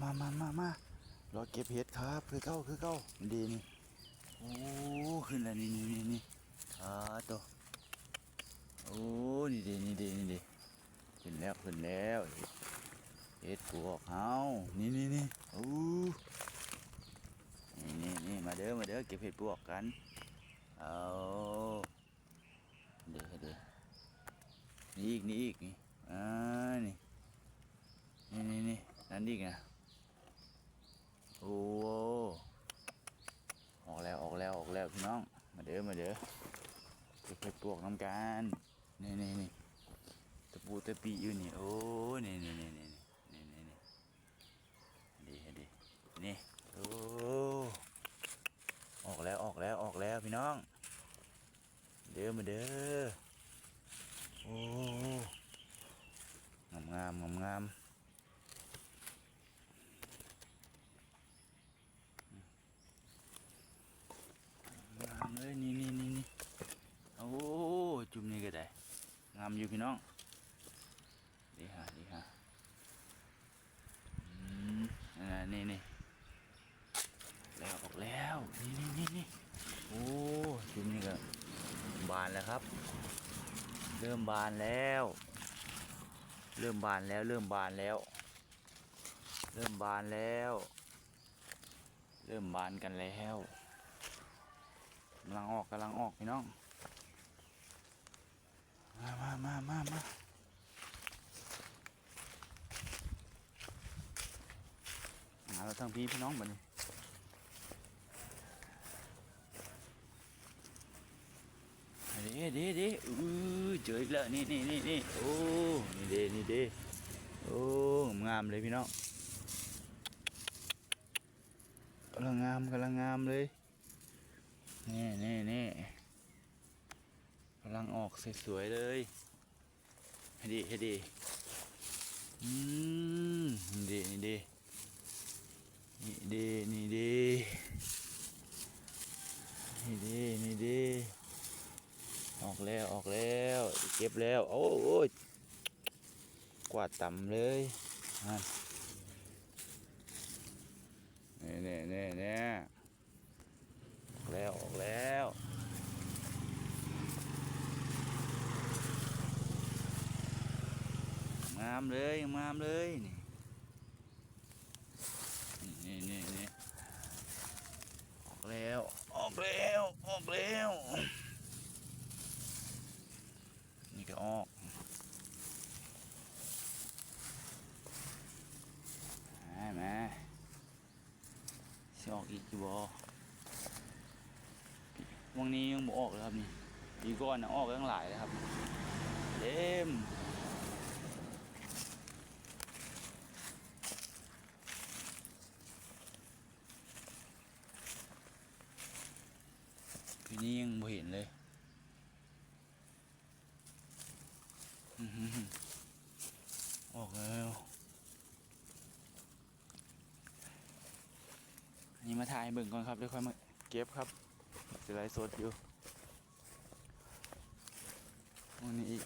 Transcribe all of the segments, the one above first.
มามามามารอเก็บเห็ดครับ คือเก้าคือเก้าดีนี่โอ้ขึ้นแล้วนี่นี่นี่นี่ขาตัวโอ้นี่ดีนี่ดีนี่ดีขึ้นแล้วขึ้นแล้วเห็ดปวกเฮานี่นี่นี่โอ้นี่นี่นี่มาเด้อมาเด้อเก็บเห็ดปวกกันเอาเดี๋ยวเดี๋ยวนี่อีกนี่อีกนี่อ่านี่นี่นี่นี่นั่นอีกนะ โอ้ออกแล้วออกแล้วออกแล้วพี่น้อง มาเด้อมาเด้อเก็บเห็ดปวกน้ำกันนี่นี่นี่ตะปูตะปีอยู่นี่โอ้นี่นี่นี่นี่นี่นี่นี่ดีดีนี่โอ้ออกแล้วออกแล้วออกแล้วพี่น้อง เด้อมาเด้อโอ้งามงามงามงามงามเลยนี่นี่นี่นี่โอ้จุ่มนี่ก็ได้ งามอยู่พี่น้องดีฮะดีฮะอืมอ่านี่นี่แล้วออกแล้วนี่นี่นี่นี่โอ้จุ่มนี่ก็บานแล้วครับ เริ่มบานแล้ว เริ่มบานแล้ว เริ่มบานแล้ว เริ่มบานแล้ว เริ่มบานกันแล้วกำลังออกกำลังออกพี่น้อง มามามามามาหาเราทั้งพี่พี่น้องบัดนี้เด้เด้เด้อือเจออีกแล้วนี่นี่นี่นี่โอ้นี่เด้นี่เด้โอ้งามเลยพี่น้องกำลังงามกำลังงามเลยนี่นี่นี่ ออกสวยๆเลยให้ดีให้ดีอืมนี่ดีนี่ดีนี่ดีนี่ดีนี่ดีนี่ดีออกแล้วออกแล้วเก็บแล้วโอ้โอ้ยกวาดต่ำเลยนั่นนี่นี่นี่นี่ออกแล้วออกแล้ว งามเลยงามเลยนี่นี่นี่นี่ออกแล้วออกแล้วออกแล้วนี่ก็ออกมามาสิออกอีกบ่วันนี้ยังบ่ออกเลยครับนี่อีกก้อนนะออกตั้งหลายเลยครับเต็ม นี้ยังบ่เห็นเลยออกแล้วอันนี้มาถ่ายเบิ่งก่อนครับเดี๋ยวค่อยมาเก็บครับจะไลฟ์สดอยู่วันนี้อีก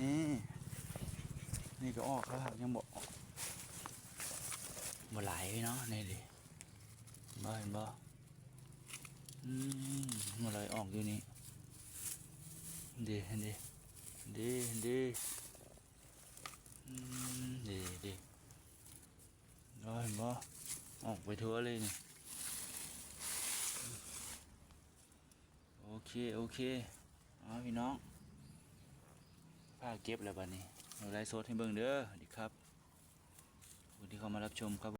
นี่ นี่ก็ออกแล้วครับยังบอกบ่ไหลายเนาะนี่ดิบ่เห็นบ่อืมบ่ไหลออกอยู่นี่ดีดีดีดีอืมดีดีบ่เห็นบ่ออกไปทั่วเลยนี่โอเคโอเคเอาพี่น้องผ้าเก็บแล้วบัดนี้เรา ไลฟ์สดให้เบิ่งเด้อดีครับคนที่เข้ามารับชมครับ